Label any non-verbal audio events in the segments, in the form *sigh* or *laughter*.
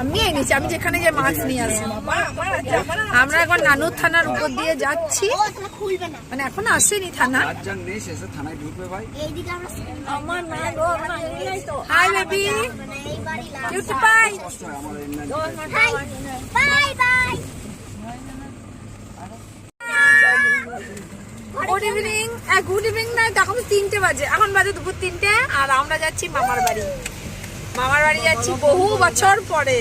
আমি এনেছি আমি যেখানে যে মাছ নিয়ে আসি। আমরা এখন নানুর থানার উপর দিয়ে যাচ্ছি। মানে এখন আসেনি থানা। Hi baby good evening good evening না তখন তিনটে বাজে। এখন বাজে দুপুর তিনটে, আর আমরা যাচ্ছি মামার বাড়ি। মামার বাড়ি যাচ্ছি বহু বছর পরে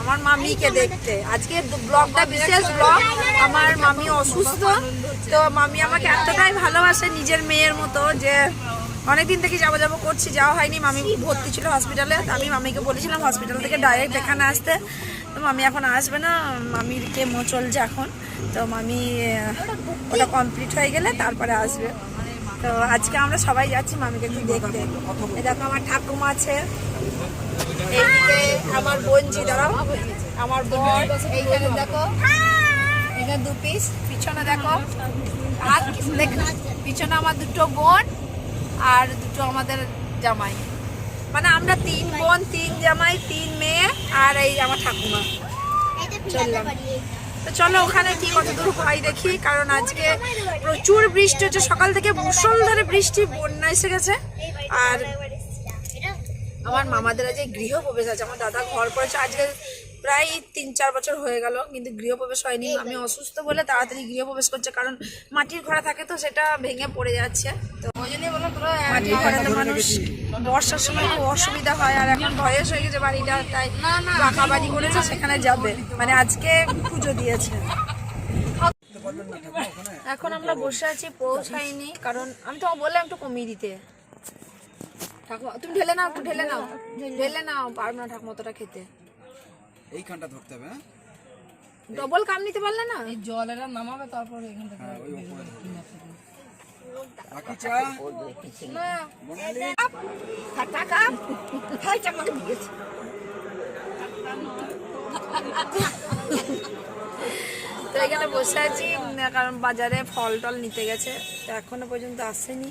আমার মামিকে দেখতে। আজকে ব্লগটা বিশেষ ব্লগ আমার মামি অসুস্থ। তো মামি আমাকে এতটাই ভালোবাসে নিজের মেয়ের মতো যে অনেকদিন থেকে যাব যাব করছি, যাওয়া হয়নি। মামি ভর্তি ছিল হসপিটালে আমি মামিকে বলেছিলাম হসপিটাল থেকে ডাইরেক্ট এখানে আসতে। মামি এখন আসবে না, মামির কেমো চলছে এখন। তো মামি ওটা কমপ্লিট হয়ে গেলে তারপরে আসবে। তো আজকে আমরা সবাই যাচ্ছি মামিকে একটু দেখতে। দেখো আমার ঠাকুমা আছে। এইদিকে আমার বোনজি দাঁড়াও। আমার বোন এইখানে দেখো। এখানে দু পিস পিছনে দেখো। আর পিছনে আমার দুটো বোন আর দুটো আমাদের জামাই। মানে আমরা তিন বোন তিন জামাই তিন মেয়ে আর এই আমার ঠাকুমা। চললাম। তো চলো ওখানে কি কত দূর হয় দেখি কারণ আজকে প্রচুর বৃষ্টি হচ্ছে। সকাল থেকে মুসলধারে বৃষ্টি বন্যা এসে গেছে। আর আমার মামাদের আজ গৃহপ্রবেশ আছে আমার দাদা ঘর করেছে আজকে প্রায় তিন চার বছর হয়ে গেল কিন্তু গৃহপ্রবেশ হয়নি। আমি অসুস্থ বলে তাড়াতাড়ি গৃহপ্রবেশ করছে কারণ মাটির ঘরে থাকে তো সেটা ভেঙে পড়ে যাচ্ছে। তো ওই জন্যই বললাম তোরা মাটির ঘরে মানুষ বর্ষার সময় খুব অসুবিধা হয় আর এখন বয়স হয়ে গেছে বাড়িটা তাই পাকা বাড়ি করেছে সেখানে যাবে। মানে আজকে পুজো দিয়েছে। এখন আমরা বসে আছি পৌঁছাইনি কারণ আমি তো বললাম একটু কমিয়ে দিতে। ঠাকুমা তুমি ঢেলে নাও একটু ঢেলে নাও। ঢেলে নাও পারব না ঠাকুমা অতটা খেতে। এইখানটা ধরতে হবে হ্যাঁ? ডবল কাম নিতে পারলে না? জলেরা নামাবে তারপরে এখান থেকে হ্যাঁ, ওই উপরে বাকি চা না। বনালি টাকা। হাই চাকমাকে দিয়েছে। তো এখানে বসে আছি কারণ বাজারে ফল টল নিতে গেছে তো এখনও পর্যন্ত আসেনি।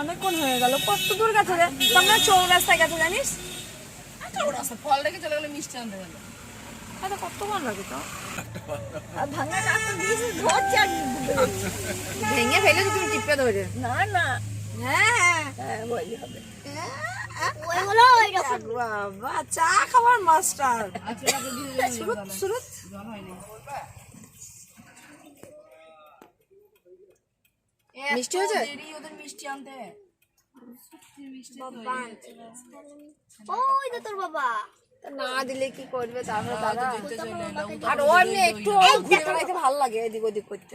অনেকক্ষণ হয়ে গেল কত দূর গেছে রে? তোমরা চৌরাস্তায় গেছে জানিস? রাস্তা ফল রেখে চলে গেলে মিষ্টি আনতে গেল তাহলে কতক্ষণ লাগে তো। আর ভাঙা রাস্তা দিয়েছিস ধরছে আর ভেঙে ফেলে তো তুমি টিপে ধরে। না না। হ্যাঁ। হ্যাঁ ওই হবে। ওই হলো ওই রকম। বাবা চা খাবার মাস্টার। শুরুত শুরুত মিষ্টি হয়েছে? ওদের মিষ্টি আনতে। ওই তো তোর বাবা। না দিলে কি করবে তারপরে দাদা? আর ও এমনি একটু ঘুরে বেড়াইতে ভালো লাগে এদিক ওদিক করতে।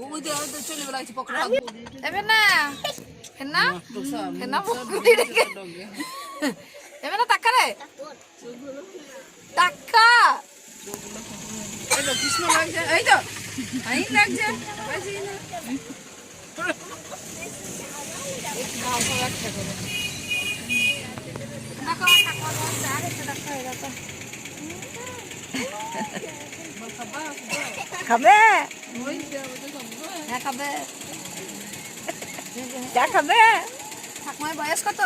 ওই যে ওই যে চলে বেড়াচ্ছে পকড়া এবে না। হেনা হেনা বকুলি রেখে এবে না টাকা রে। টাকা। এই তো কৃষ্ণ লাগছে। এই তো। লাগছে। খাবে? হ্যাঁ খাবে। চা খাবে? ঠাকুমার বয়স কত?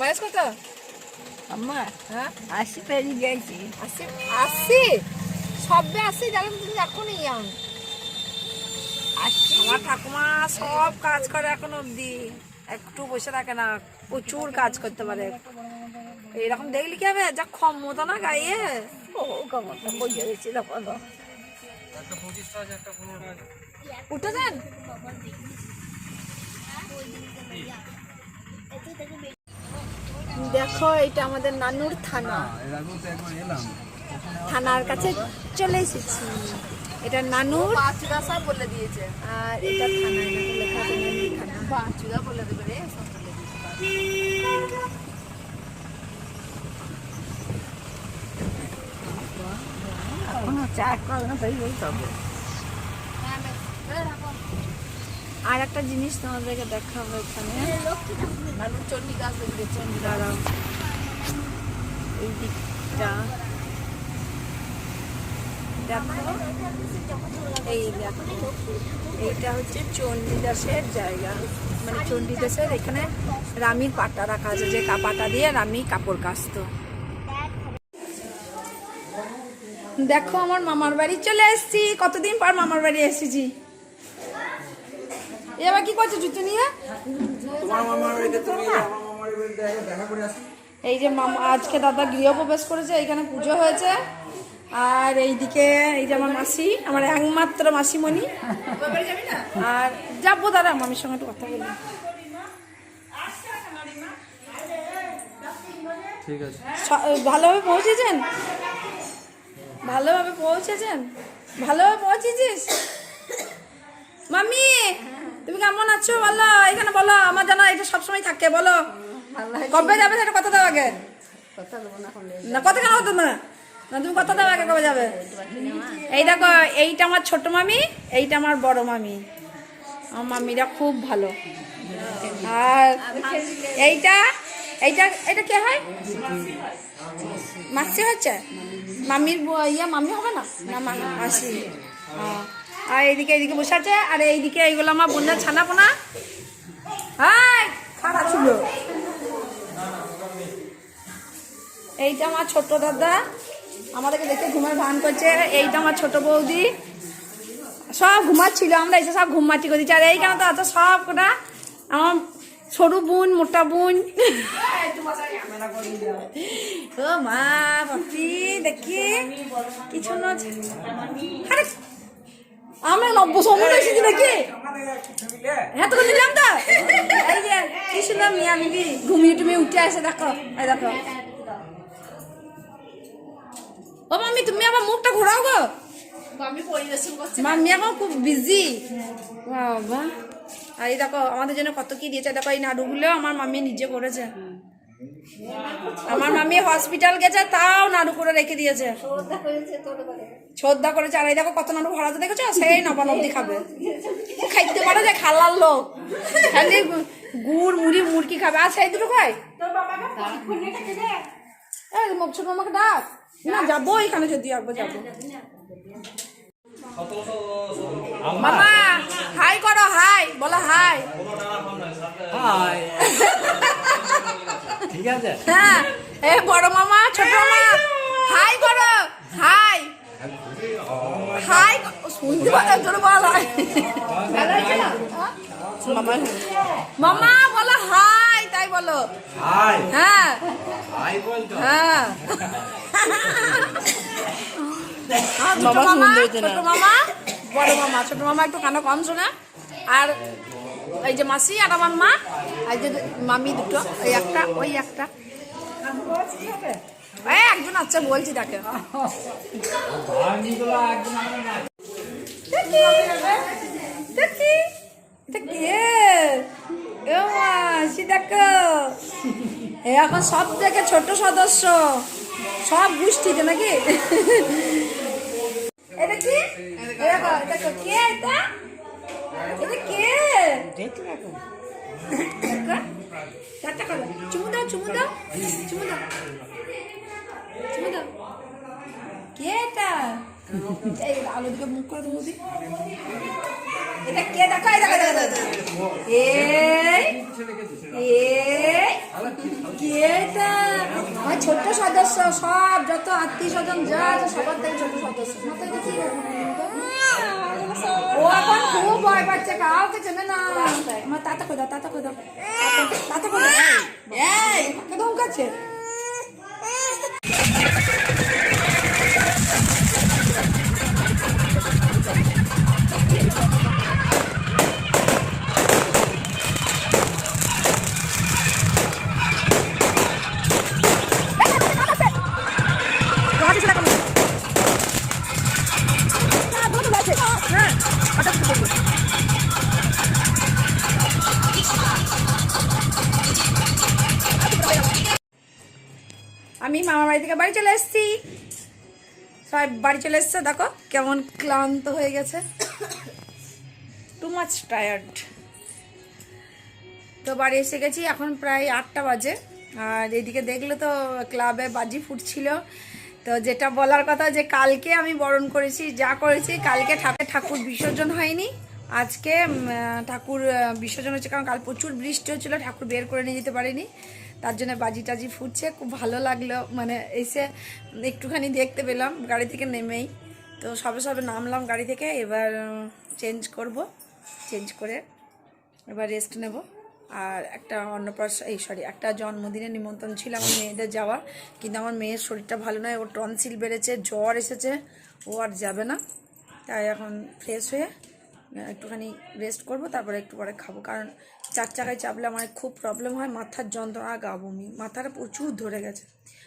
বয়স কত? আম্মা হ্যাঁ? আশি পেরিয়ে গেছি। আশি? আশি? সবে আশি জানো তুমি এখনই ইয়াং আমার ঠাকুমা সব কাজ করে এখন অবধি। একটু বসে থাকে না, প্রচুর কাজ করতে পারে। এরকম দেখলি কি হবে? যা ক্ষমতা না গাইয়ে ও, ক্ষমতা বসে গেছিল বলো। উঠেছেন দেখো, এটা আমাদের নানুর থানা। থানার কাছে চলে এসেছি। এটা নানুর। পাঁচুদা সব বলে দিয়েছে। আর এটা থানায় নাম লেখা আছে থানা। পাঁচুদা বলে দেবে রে দিয়েছে আর একটা জিনিস তোমাদেরকে দেখাবো এখানে। চন্ডী গাছ চন্ডী দাঁড়াও এই দিকটা। দেখো। এই দেখো। এইটা হচ্ছে চণ্ডীদাসের জায়গা। মানে চণ্ডীদাসের এখানে রামির পাটা রাখা আছে যে কাপাটা দিয়ে রামি কাপড় কাচতো। দেখো আমার মামার বাড়ি চলে এসেছি। কতদিন পর মামার বাড়ি এসেছি? এবার কি করছ জুতো নিয়ে? এই যে মামা আজকে দাদা গৃহপ্রবেশ করেছে এখানে পুজো হয়েছে। আর এইদিকে এই যে আমার মাসি আমার একমাত্র মাসিমণি। আর যাব দাদা মামির সঙ্গে একটু কথা বলি। ঠিক আছে। ভালোভাবে পৌঁছেছেন? ভালোভাবে পৌঁছেছেন? ভালোভাবে পৌঁছেছিস? মামি তুমি কেমন আছো? বলো এখানে বলো আমার জানা এটা সবসময় থাকে বলো। কবে যাবে সেটা কথা দাও আগে। না কথা কেন হতো না? না, তুমি কথা দাও, আগে কবে যাবে? এই দেখো, এইটা আমার ছোট মামি, এইটা আমার বড় মামি। আমার মামিরা খুব ভালো। আর এইটা এইটা এটা কে হয়? মাসি হচ্ছে মামির ইয়া, মামি হবে না? না মাসি। আর এইদিকে এইদিকে বসে আছে, আর এইদিকে এইগুলো আমার বোনের ছানা পোনা হাই খারাপ ছিল। এইটা আমার ছোট দাদা। আমাদেরকে দেখে ঘুমের ভান করছে। এইটা আমার ছোট বৌদি। সব ঘুমাচ্ছিল, আমরা এসে সব ঘুমাচ্ছি করছি আর এই এইখানে তো আছে সব কটা? আমার সরু বোন, মোটা বোন। ও মা দেখি। কিছু না আমরা নব্বই সময় হ্যাঁ তো। মিয়া ঘুমিয়ে টুমিয়ে উঠে আসে, দেখো। দেখো। ও মাম্মি তুমি আবার মুখটা ঘোরাও গো। আমি পরিবেশন করছি। মাম্মি এখন খুব বিজি বাবা। আর এই দেখো আমাদের জন্য কত কি দিয়েছে দেখো এই নাড়ুগুলো আমার মাম্মি নিজে করেছে। আমার মাম্মি হসপিটাল গেছে তাও নাড়ু করে রেখে দিয়েছে। শ্রদ্ধা করেছে আর এই দেখো কত নাড়ু ভরাতে দেখেছ? সেই নবান অব্দি খাবে। খাইতে পারে যে খালার লোক। খালি গুড় মুড়ি মুরকি খাবে। আর সেই দুটো খায় এই মুখ ছোট আমাকে ডাক। না যাব এখানে যদি একবার যাব। মামা হাই করো হাই বলো হাই। হাই। *laughs* ঠিক আছে। হ্যাঁ এ বড় মামা ছোট মামা হাই করো হাই। হাই শুনতে পারে তোর বল। হাই মামা মামা বলো হাই। তাই বলো। হ্যাঁ। হ্যাঁ। ছোট মামা ছোট মামা বড় মামা ছোট মামা একটু কানে কম শোনে। আর এই যে মাসি আর আমার মা আর এই যে মামি দুটো এই একটা ওই একটা। একজন আছে বলছি তাকে। দেখি দেখি এটা কে? এ মাসি দেখো। এখন সব থেকে ছোট সদস্য। সব গোষ্ঠীতে নাকি? এটা কি? দেখো কে কে? মুখ করে দেবো এটা কে দেখো? এই দেখো দেখো এই এই কে এটা আমার ছোট্ট সদস্য সব যত আত্মীয় স্বজন যা আছে সবার থেকে ছোট সদস্য। ও এখন খুব ভয় পাচ্ছে কাউকে চেনে না। আমার তাতা কই দাও তাতা কই দাও তাতা- কই দাও এই। কে ধমকাচ্ছে। বাড়ি চলে এসেছি। সবাই বাড়ি চলে এসছে, দেখো কেমন ক্লান্ত হয়ে গেছে। টু মাচ টায়ার্ড তো বাড়ি এসে গেছি, এখন প্রায় আটটা বাজে। আর এদিকে দেখলে তো ক্লাবে বাজি ফুটছিল। তো যেটা বলার কথা যে কালকে আমি বরণ করেছি, যা করেছি, কালকে ঠাকুর ঠাকুর বিসর্জন হয়নি। আজকে ঠাকুর বিসর্জন হচ্ছে কারণ কাল প্রচুর বৃষ্টি হচ্ছিল, ঠাকুর বের করে নিয়ে যেতে পারিনি। তার জন্য বাজি টাজি ফুটছে, খুব ভালো লাগল। মানে এসে একটুখানি দেখতে পেলাম, গাড়ি থেকে নেমেই। তো সবে সবে নামলাম গাড়ি থেকে, এবার চেঞ্জ করব। চেঞ্জ করে এবার রেস্ট নেব। আর একটা অন্নপ্রাশ এই সরি একটা জন্মদিনের নিমন্ত্রণ ছিল আমার মেয়েদের যাওয়ার। কিন্তু আমার মেয়ের শরীরটা ভালো নয়, ওর টনসিল বেড়েছে, জ্বর এসেছে, ও আর যাবে না। তাই এখন ফ্রেশ হয়ে একটুখানি রেস্ট করব, তারপরে একটু পরে খাব। কারণ চার চাকায় চাপলে আমার খুব প্রবলেম হয়, মাথার যন্ত্রণা গা বমি। মাথাটা প্রচুর ধরে গেছে।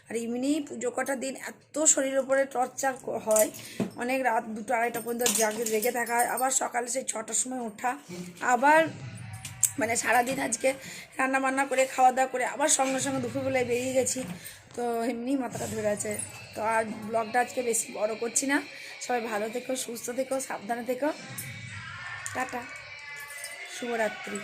আর এমনি পুজো কটার দিন এত শরীরের উপরে টর্চার হয়। অনেক রাত দুটো আড়াইটা পর্যন্ত জাগে, রেগে থাকা হয়। আবার সকালে সেই ছটার সময় ওঠা। আবার মানে সারাদিন আজকে রান্না বান্না করে খাওয়া দাওয়া করে, আবার সঙ্গে সঙ্গে দুপুরবেলায় বেরিয়ে গেছি। তো এমনি মাথাটা ধরে আছে। তো আর ব্লগটা আজকে বেশি বড় করছি না। সবাই ভালো থেকো, সুস্থ থেকো, সাবধানে থেকো। টাটা। শুভরাত্রি।